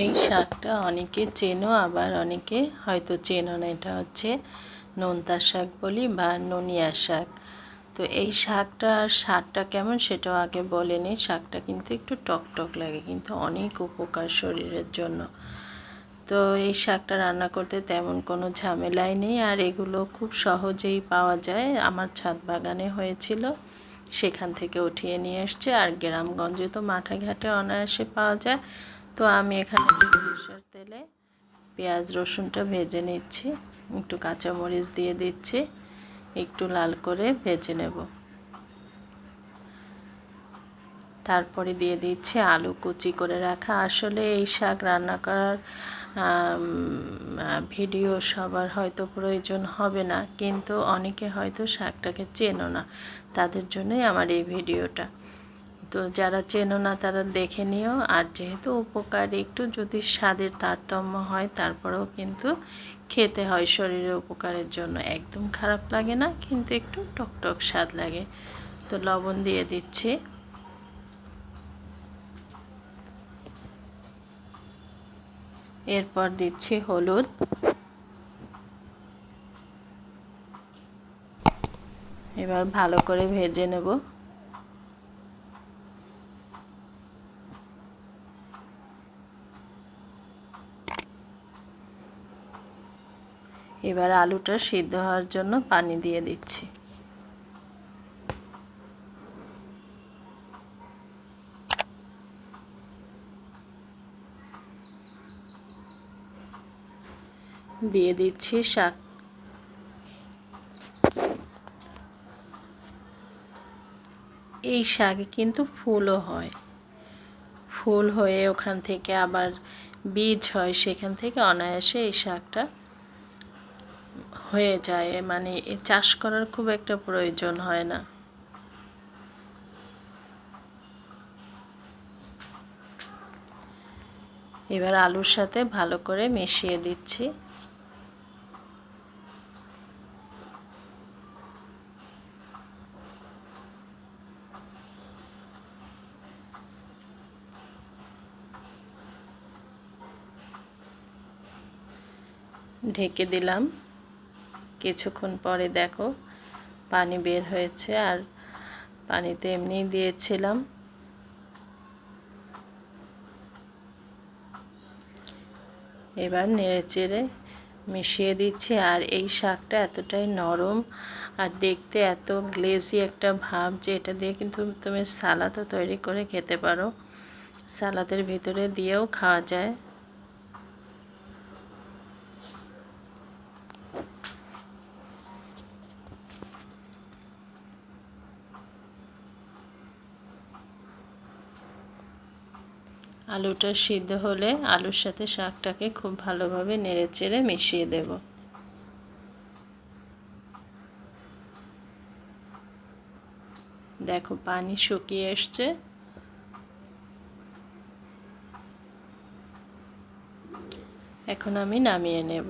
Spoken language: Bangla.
এই শাকটা অনেকে চেনো, আবার অনেকে হয়তো চেনো না। এটা হচ্ছে নোনতা শাক বলি বা ননিয়া শাক। তো এই শাকটার স্বাদটা কেমন সেটাও আগে বলে বলেনি শাকটা কিন্তু একটু টক টক লাগে, কিন্তু অনেক উপকার শরীরের জন্য। তো এই শাকটা রান্না করতে তেমন কোনো ঝামেলাই নেই, আর এগুলো খুব সহজেই পাওয়া যায়। আমার ছাদ বাগানে হয়েছিল, সেখান থেকে উঠিয়ে নিয়ে এসছে। আর গ্রামগঞ্জে তো মাঠে ঘাটে অনায়াসে পাওয়া যায়। তো আমি এখানে সরষের তেলে পেঁয়াজ, রসুনটা ভেজে নিচ্ছি। একটু কাঁচামরিচ দিয়ে দিচ্ছি। একটু লাল করে ভেজে নেব। তারপরে দিয়ে দিচ্ছি আলু কুচি করে রাখা। আসলে এই শাক রান্না করার ভিডিও সবার হয়তো প্রয়োজন হবে না, কিন্তু অনেকে হয়তো শাকটাকে চেনো না। তাদের জন্যই আমার এই ভিডিওটা। তো যারা চেনো না তারা দেখে নিও। আর যেহেতু উপকার, একটু যদি স্বাদের তারতম্য হয়, তারপরেও কিন্তু খেতে হয় শরীরের উপকারের জন্য। একদম খারাপ লাগে না, কিন্তু একটু টকটক স্বাদ লাগে। তো লবণ দিয়ে দিচ্ছি। এরপর দিচ্ছি হলুদ। এবার ভালো করে ভেজে নেব। এবার আলুটা সিদ্ধ হওয়ার জন্য পানি দিয়ে দিচ্ছি। দিয়ে দিচ্ছি শাক। এই শাকে কিন্তু ফুলও হয়। ফুল হয়ে ওখান থেকে আবার বীজ হয়, সেখান থেকে অনায়াসে এই শাকটা হয়ে যায় মানে চাষ করার খুব একটা প্রয়োজন হয় না। এবার আলুর সাথে ভালো করে মিশিয়ে দিচ্ছি। ঢেকে দিলাম। কিছুক্ষণ পরে দেখো পানি বের হয়েছে আর পানিতে এমনি দিয়েছিলাম। এবার নেড়ে চেড়ে মিশিয়ে দিচ্ছি আর এই শাকটা এতটাই নরম আর দেখতে এত গ্লেজি একটা ভাব যে এটা দিয়ে কিন্তু তুমি সালাদও তৈরি করে খেতে পারো। সালাদের ভিতরে দিয়েও খাওয়া যায়। আলুটা সিদ্ধ হলে আলুর সাথে শাকটাকে খুব ভালোভাবে নেড়ে চেড়ে মিশিয়ে দেব। দেখো পানি শুকিয়ে এসছে। এখন আমি নামিয়ে নেব।